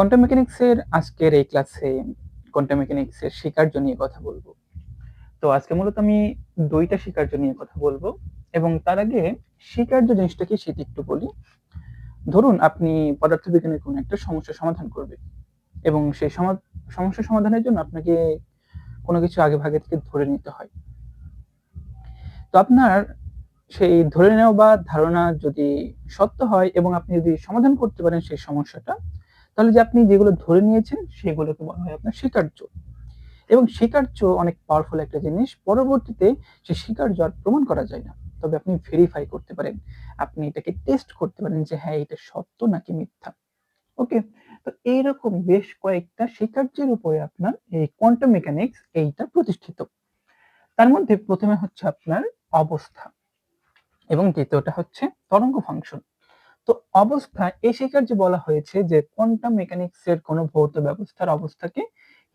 Quantum মেকানিক্সের আজকের এই ক্লাসে কোয়ান্টাম মেকানিক্সের স্বীকার্য নিয়ে কথা বলব। তো আজকে মূলত আমি দুইটা স্বীকার্য নিয়ে কথা বলব এবং তার আগে স্বীকার্য জিনিসটা কি সেটা একটু বলি। ধরুন আপনি পদার্থবিজ্ঞানের কোনো একটা সমস্যা সমাধান করবে এবং সেই সমস্যা সমাধানের জন্য আপনাকে কোনো কিছু আগে ভাগে থেকে ধরে নিতে হয়। তো আপনার সেই ধরে নেওয়া বা ধারণা যদি সত্য হয় এবং আপনি যদি সমাধান করতে পারেন সেই সমস্যাটা তাহলে যে আপনি যেগুলো ধরে নিয়েছেন সেগুলোকে বলা হয় আপনার স্বীকার্য এবং স্বীকার্য অনেক পাওয়ারফুল একটা জিনিস, পরবর্তীতে সে স্বীকার্য আর প্রমাণ করা যায় না। তবে আপনি ভেরিফাই করতে পারেন, আপনি এটাকে টেস্ট করতে পারেন যে হ্যাঁ এটা সত্য নাকি মিথ্যা। ওকে তো এইরকম বেশ কয়েকটা স্বীকার্যের উপরে আপনার এই কোয়ান্টাম মেকানিক্স এইটা প্রতিষ্ঠিত। তার মধ্যে প্রথমে হচ্ছে আপনার অবস্থা এবং দ্বিতীয়টা হচ্ছে তরঙ্গ ফাংশন তো অবস্থা এই স্বীকার্যে বলা হয়েছে যে কোয়ান্টাম মেকানিক্স এর কোন ভৌত ব্যবস্থার অবস্থাকে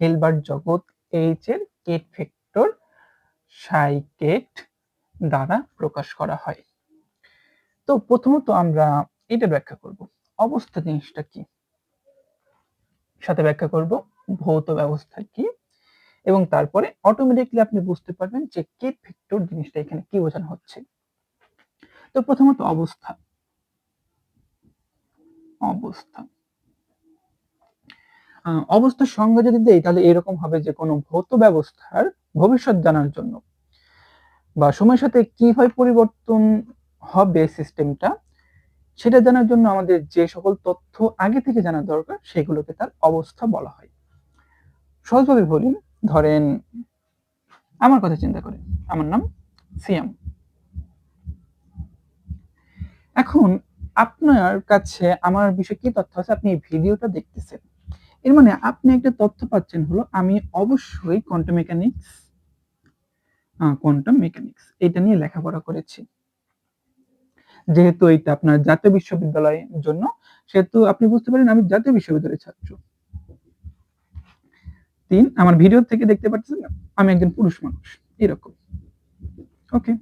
হিলবার্ট জগৎ এইচ এর কেট ভেক্টর সাইকেট দ্বারা প্রকাশ করা হয়। তো প্রথমত আমরা এটা ব্যাখ্যা করব। অবস্থা জিনিসটা কি? সাথে ব্যাখ্যা করব ভৌত ব্যবস্থা কি? এবং তারপরে অটোমেটিকলি আপনি বুঝতে পারবেন যে কেট ভেক্টর জিনিসটা এখানে কি বোঝানো হচ্ছে। তো প্রথমত অবস্থা। অবস্থা। অবস্থার সংজ্ঞা যদি দেই, তাহলে এরকম হবে যে, কোনো ভৌত ব্যবস্থার ভবিষ্যৎ জানার জন্য বা সময়ের সাথে কীভাবে পরিবর্তন হবে সিস্টেমটা সেটা জানার জন্য আমাদের যে সকল তথ্য আগে থেকে জানা দরকার, সেগুলোকে তার অবস্থা বলা হয়। সহজভাবে বলি, ধরেন, আমার কথা চিন্তা করে আমার নাম সিয়াম। এখন আপনার কাছে আমার বিষয়ে কি তথ্য আছে? আপনি এই ভিডিওটা দেখতেছেন। এর মানে আপনি একটা তথ্য পাচ্ছেন হলো, আমি অবশ্যই কোয়ান্টাম মেকানিক্স কোয়ান্টাম মেকানিক্স এটা নিয়ে লেখাপড়া করেছি। যেহেতু এটা আপনার জাতীয় বিশ্ববিদ্যালয়ের জন্য, সেহেতু আপনি বুঝতে পারেন আমি জাতীয় বিশ্ববিদ্যালয়ের ছাত্র। তিন, আমার ভিডিও থেকে দেখতে পাচ্ছেন, আমি একজন পুরুষ মানুষ, এরকম। ওকে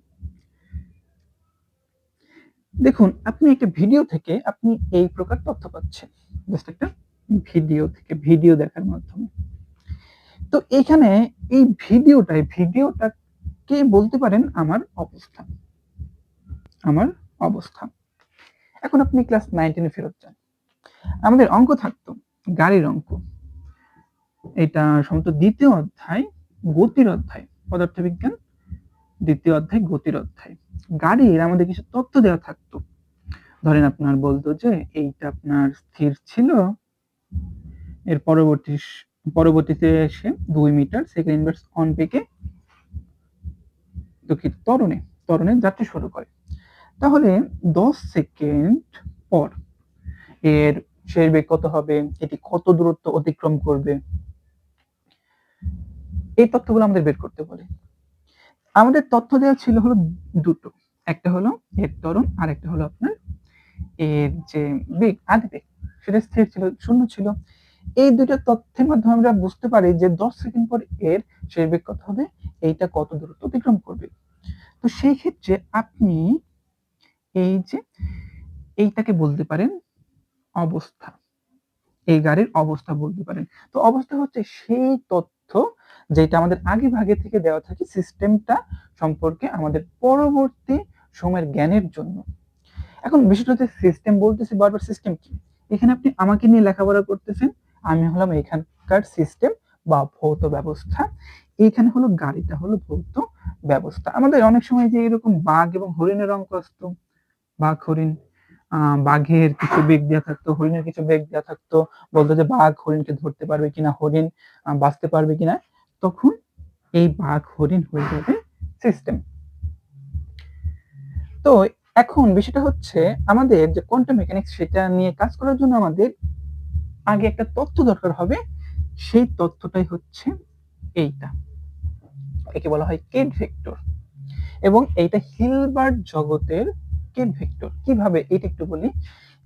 দেখুন, আপনি একটা ভিডিও থেকে আপনি এই প্রকার তথ্য পাচ্ছেন। জাস্ট একটা ভিডিও থেকে ভিডিও দেখার মাধ্যমে। তো এখানে এই ভিডিওটাই ভিডিওটা কে বলতে পারেন? আমার অবস্থা। আমার অবস্থা। এখন আপনি ক্লাস নাইনটিনে ফেরত যান। আমাদের অঙ্ক থাকতো, গাড়ির অঙ্ক। এটা সম্ভবত দ্বিতীয় অধ্যায়, গতির অধ্যায়, পদার্থবিজ্ঞান, দ্বিতীয় অধ্যায়, গতির অধ্যায়। গাড়ির আমাদের কিছু তথ্য দেওয়া থাকতো। ধরেন আপনার বলতো যে এইটা আপনার স্থির ছিল। এর পরবর্তী পরবর্তীতে এসে দুই মিটার সেকেন্ড ইনভার্স অন পেকে দুঃখিত, তরণে তরণে যাত্রা শুরু করে। তাহলে দশ সেকেন্ড পর এর শেষ বেগ কত হবে? এটি কত দূরত্ব অতিক্রম করবে? এই তথ্যগুলো আমাদের বের করতে বলে। আমাদের তথ্য দেওয়া ছিল হলো দুটো, একটা হলো এর ত্বরণ আর একটা হলো আপনার এর যে বেগ আদি সেটা স্থির ছিল, শূন্য ছিল। এই দুটো তথ্যের মাধ্যমে আমরা বুঝতে পারি যে দশ সেকেন্ড পর এর সেই বেগ কত হবে, এইটা কত দূরত্ব অতিক্রম করবে। তো সেই ক্ষেত্রে আপনি এই যে এইটাকে বলতে পারেন অবস্থা। এই গাড়ির অবস্থা বলতে পারেন। তো অবস্থা হচ্ছে সেই তথ্য যেটা আমাদের আগে ভাগে থেকে দেওয়া থাকে সিস্টেমটা সম্পর্কে আমাদের পরবর্তী সময়ের জ্ঞানের জন্য। এখন বিষয়টা হচ্ছে সিস্টেম বলতেছি বারবার সিস্টেম কি? এখানে আপনি আমাকে নিয়ে লেখাপড়া করতেছেন, আমি হলাম এখানকার সিস্টেম বা ভৌত ব্যবস্থা। এইখানে হলো গাড়িটা হলো ভৌত ব্যবস্থা। আমাদের অনেক সময় যে এরকম বাঘ এবং হরিণের অঙ্ক আসতো। বাঘ, হরিণ বাঘের কিছু বেগ দেওয়া থাকতো, হরিণের কিছু বেগ দেওয়া থাকতো। বলতো যে বাঘ হরিণকে ধরতে পারবে কিনা, হরিণ বাঁচতে পারবে কিনা। তখন এই বাঘ, হরিণ হয়ে যাবে সিস্টেম তো এখন বিষয়টা হচ্ছে আমাদের যে কোয়ান্টাম মেকানিক্স সেটা নিয়ে কাজ করার জন্য আমাদের আগে একটা তথ্য দরকার হবে। সেই তথ্যটাই হচ্ছে এইটা। একে বলা হয় কেড ভেক্টর। এবং এইটা হিলবার্ট জগতের কেড ভেক্টর। কীভাবে? এটা একটু বলি।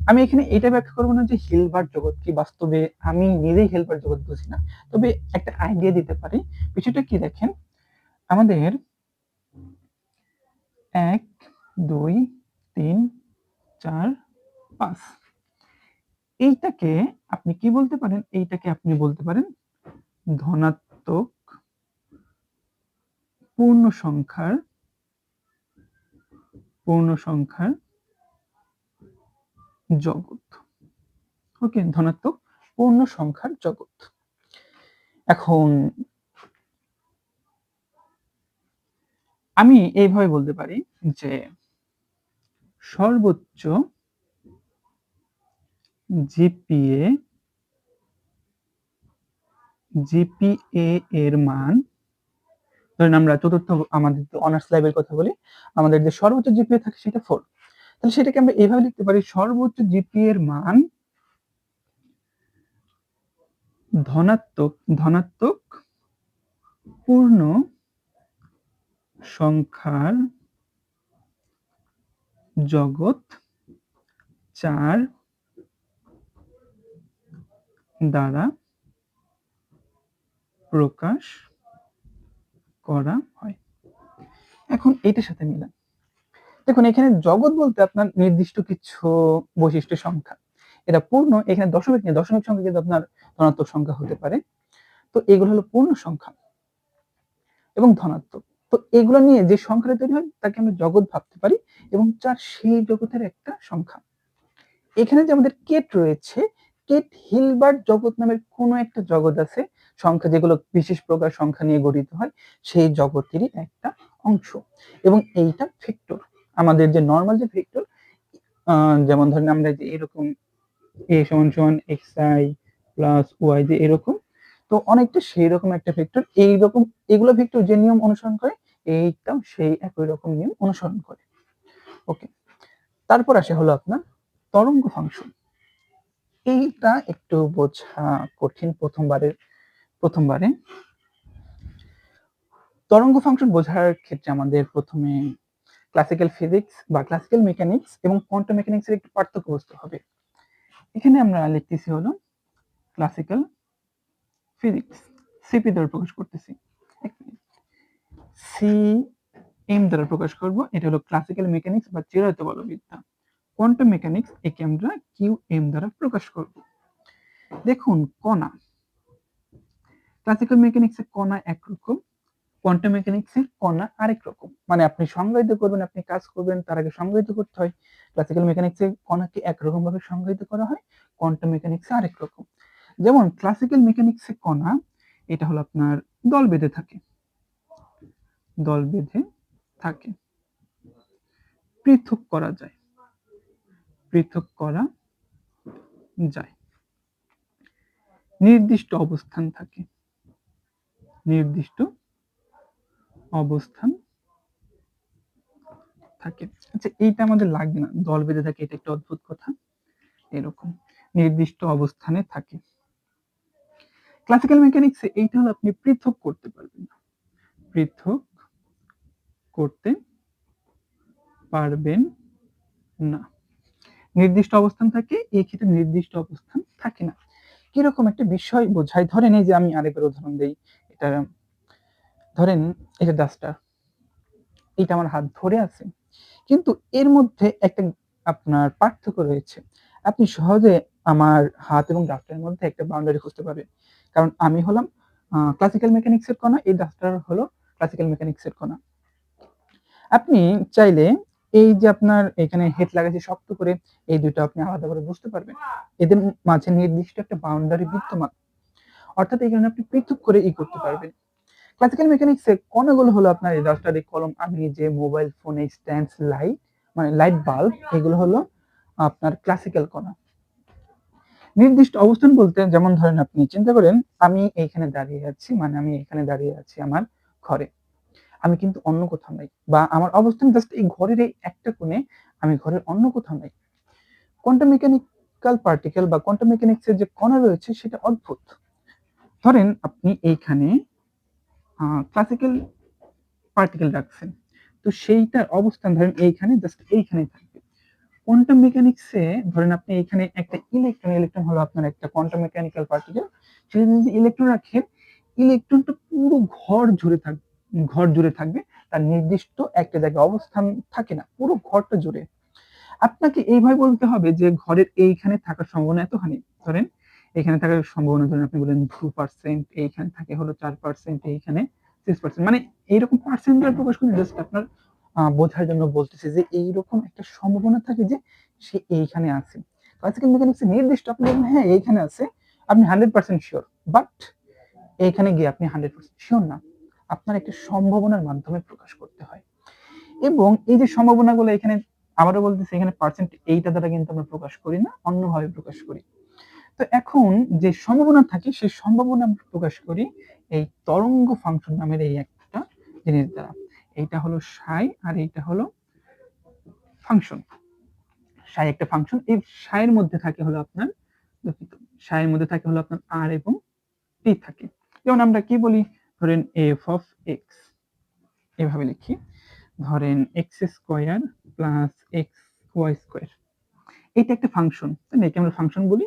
আমি এখানে এটা ব্যাখ্যা করব না যে হিলবার্ট জগৎ কি? বাস্তবে আমি নিজেই হিলবার্ট জগৎ বুঝি না। তবে একটা আইডিয়া দিতে পারি। বিষয়টা কি দেখেন? আমাদের এক, দুই তিন, চার, পাঁচ। এইটাকে আপনি কি বলতে পারেন? এইটাকে আপনি বলতে পারেন ধনাত্মক পূর্ণ সংখ্যার পূর্ণ সংখ্যার জগৎ। ওকে ধনাত্মক পূর্ণ সংখ্যার জগৎ। এখন আমি এইভাবে বলতে পারি যে সর্বোচ্চ জিপিএ জিপিএ এর মান, ধরেন আমরা চতুর্থ আমাদের অনার্স ল্যাবের কথা বলি, আমাদের যে সর্বোচ্চ জিপিএ থাকে সেটা ফোর তাহলে সেটাকে আমরা এইভাবে লিখতে পারি, সর্বোচ্চ জিপিএ এর মান ধনাত্মক ধনাত্মক পূর্ণ সংখ্যার জগৎ চার দ্বারা প্রকাশ করা হয়। এখন এটার সাথে মিলান। দেখুন, এখানে জগৎ বলতে আপনার নির্দিষ্ট কিছু বৈশিষ্ট্য সংখ্যা। এটা পূর্ণ, এখানে দশমিক নিয়ে দশমিক সংখ্যা কিন্তু আপনার ধনাত্মক সংখ্যা হতে পারে। তো এগুলো হলো পূর্ণ সংখ্যা এবং ধনাত্মক। তো এগুলো নিয়ে যে সংখ্যাটা তৈরি হয়, তাকে আমরা জগৎ ভাবতে পারি এবং চার সেই জগতের একটা সংখ্যা। এখানে যে আমাদের কেট রয়েছে, কেট হিলবার্ট জগৎ নামের কোনো একটা জগৎ আছে, সংখ্যা যেগুলো বিশেষ প্রকার সংখ্যা নিয়ে গঠিত হয়, সেই জগতেরই একটা অংশ। এবং এইটা ভেক্টর। আমাদের যে নর্মাল যে ভেক্টর যেমন ধরেন আমরা যে এরকম এ সমান সমান এক্স আই প্লাস ওয়াই যে এরকম তো অনেকটা সেই রকম একটা ভেক্টর এইরকম, এগুলো ভেক্টর যে নিয়ম অনুসরণ করে এইটাও সেই একই রকম নিয়ম অনুসরণ করে। ওকে তারপর আসে হলো আপনার তরঙ্গ ফাংশন এইটা একটু বোঝা কঠিন প্রথমবারের, প্রথমবারে। তরঙ্গ ফাংশন বোঝার ক্ষেত্রে আমাদের প্রথমে ক্লাসিক্যাল ফিজিক্স বা ক্লাসিক্যাল মেকানিক্স এবং কোয়ান্টাম মেকানিক্সের একটু পার্থক্য বুঝতে হবে। এখানে আমরা লিখতেছি হলো ক্লাসিক্যাল ফিজিক্স সিপি দ্বারা প্রকাশ করতেছি। সি এম দ্বারা প্রকাশ করব, এটা হলো ক্লাসিক্যাল মেকানিক্স বা চিরায়ত বলবিদ্যা কোয়ান্টাম মেকানিক্স একে আমরা কিউ এম দ্বারা প্রকাশ করব। দেখুন, কণা। ক্লাসিক্যাল মেকানিক্সে কণা একরকম কোয়ান্টাম মেকানিক্সে কণা আরেক রকম। মানে আপনি সংজ্ঞায়িত করবেন, আপনি কাজ করবেন, তার আগে সংজ্ঞায়িত করতে হয়। ক্লাসিক্যাল মেকানিক্সে কণাকে একরকম ভাবে সংজ্ঞায়িত করা হয় কোয়ান্টাম মেকানিক্সে আরেক রকম। যেমন ক্লাসিক্যাল মেকানিক্সে কণা, এটা হলো আপনার দল বেঁধে থাকে। দল বেঁধে থাকে। পৃথক করা যায়। পৃথক করা যায়। নির্দিষ্ট অবস্থান থাকে। নির্দিষ্ট অবস্থান থাকে। আচ্ছা এইটা আমাদের লাগবে না। দল বেঁধে থাকে, এটা একটা অদ্ভুত কথা। এরকম। নির্দিষ্ট অবস্থানে থাকে। ক্লাসিক্যাল মেকানিক্সে এইটা হলো আপনি পৃথক করতে পারবেন না। পৃথক করতে পারবেন না। নির্দিষ্ট অবস্থান থাকে, এই ক্ষেত্রে নির্দিষ্ট অবস্থান থাকে না। কীরকম একটা বিষয় বোঝায়? ধরেন এই যে আমি আরেকবার উদাহরণ দিই, এটা ধরেন এটা ডাস্টার এটা আমার হাত ধরে আছে। কিন্তু এর মধ্যে একটা আপনার পার্থক্য রয়েছে। আপনি সহজে আমার হাত এবং ডাস্টারের মধ্যে একটা বাউন্ডারি খুঁজতে পারবেন। কারণ আমি হলাম ক্লাসিক্যাল মেকানিক্সের কণা, এই ডাস্টার হলো ক্লাসিক্যাল মেকানিক্সের কণা। আপনি চাইলে এই যে আপনার এখানে হেড লাগাইছে শক্ত করে, এই দুটো আপনি আলাদা করে বুঝতে পারবেন। এদের মাঝে নির্দিষ্ট একটা বাউন্ডারি বিদ্যমান। অর্থাৎ এই কারণে আপনি পৃথক করে ই করতে পারবেন। ক্লাসিক্যাল মেকানিক্সে কণাগুলো হলো আপনার এই দশটারি কলম। আমি যে মোবাইল ফোনে স্ট্যান্ড লাইট মানে লাইট বাল্ব এগুলো হলো আপনার ক্লাসিক্যাল কণা। নির্দিষ্ট অবস্থান বলতে যেমন ধরেন আপনি চিন্তা করেন, আমি এইখানে দাঁড়িয়ে আছি মানে আমি এখানে দাঁড়িয়ে আছি আমার ঘরে। আমি কিন্তু অন্য কোথাও নাই বা আমার অবস্থান জাস্ট এই ঘরের এই একটা কোণে আমি ঘরের অন্য কোথাও নাই। কোয়ান্টাম মেকানিক্যাল পার্টিকেল বা কোয়ান্টাম মেকানিক্সের যে কণা রয়েছে সেটা অদ্ভুত। ধরেন আপনি এইখানে ক্লাসিক্যাল পার্টিকেল রাখছেন। তো সেইটার অবস্থান ধরেন এইখানে জাস্ট এইখানে থাকবে কোয়ান্টাম মেকানিক্সে ধরেন আপনি এখানে একটা ইলেকট্রন ইলেকট্রন হলো আপনার একটা কোয়ান্টাম মেকানিক্যাল পার্টিকেল সেটা যদি ইলেকট্রন রাখেন ইলেকট্রনটা পুরো ঘর জুড়ে থাকবে ঘর জুড়ে থাকবে। তার নির্দিষ্ট একটা জায়গায় অবস্থান থাকে না, পুরো ঘরটা জুড়ে। আপনাকে এইভাবে বলতে হবে যে ঘরের এইখানে থাকার সম্ভাবনা এতখানি। ধরেন এখানে থাকার সম্ভাবনা, ধরেন আপনি বলেন টু পার্সেন্ট এইখানে থাকে হলো চার পার্সেন্ট এইখানে সিক্স পার্সেন্ট মানে এইরকম পার্সেন্ট প্রকাশ করে জাস্ট আপনার বোঝার জন্য বলতেছে যে এইরকম একটা সম্ভাবনা থাকে যে সে এইখানে আছে। ক্লাসিক্যাল মেকানিক্স নির্দিষ্ট আপনি হ্যাঁ এইখানে আছে। আপনি হান্ড্রেড পার্সেন্ট শিওর বাট এইখানে গিয়ে আপনি হান্ড্রেড পার্সেন্ট শিওর না। আপনার একটা সম্ভাবনার মাধ্যমে প্রকাশ করতে হয়। এবং এই যে সম্ভাবনাগুলো এখানে আবারও বলতেছি, এখানে পার্সেন্ট এইটা দ্বারা কিন্তু আমরা প্রকাশ করি না, অন্যভাবে প্রকাশ করি। তো এখন যে সম্ভাবনা থাকে, সেই সম্ভাবনা আমরা প্রকাশ করি এই তরঙ্গ ফাংশন নামের এই একটা জিনিস দ্বারা। এইটা হলো সাই আর এইটা হলো ফাংশন। সাই একটা ফাংশন, এই সাইয়ের মধ্যে থাকে হলো আপনার দুঃখিত সাইয়ের মধ্যে থাকে হলো আপনার আর এবং টি থাকে। যেমন আমরা কি বলি? ধরেন এফ অফ এক্স এভাবে লিখি। ধরেন X square plus X Y square এটা একটা ফাংশন, তাই না? একে আমরা ফাংশন বলি।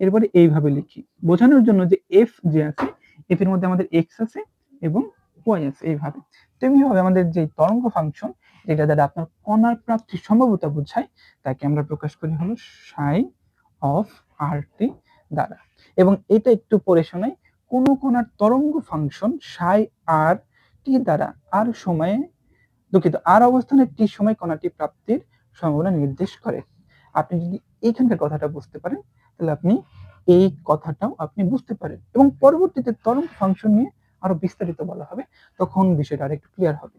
এরপরে এইভাবে লিখি। বোঝানোর জন্য যে এফ যে আছে এফ এর মধ্যে আমাদের এক্স আছে এবং ওয়াই আছে এইভাবে। তেমনিভাবে আমাদের যে তরঙ্গ ফাংশন যেটা দ্বারা আপনার কণার প্রাপ্তির সম্ভাব্যতা বোঝায়, তাকে আমরা প্রকাশ করি হলো সাই অফ আর টি দ্বারা। এবং এটা একটু পরে শোনাই, কোন কণার তরঙ্গ ফাংশন সাই আর টি দ্বারা আর সময়ে দুঃখিত আর অবস্থানে টি সময় কণাটি প্রাপ্তির সম্ভাবনা নির্দেশ করে। আপনি যদি এইখানকার কথাটা বুঝতে পারেন, তাহলে আপনি এই কথাটাও আপনি বুঝতে পারেন। এবং পরবর্তীতে তরঙ্গ ফাংশন নিয়ে আরও বিস্তারিত বলা হবে তখন বিষয়টা আরেকটু ক্লিয়ার হবে।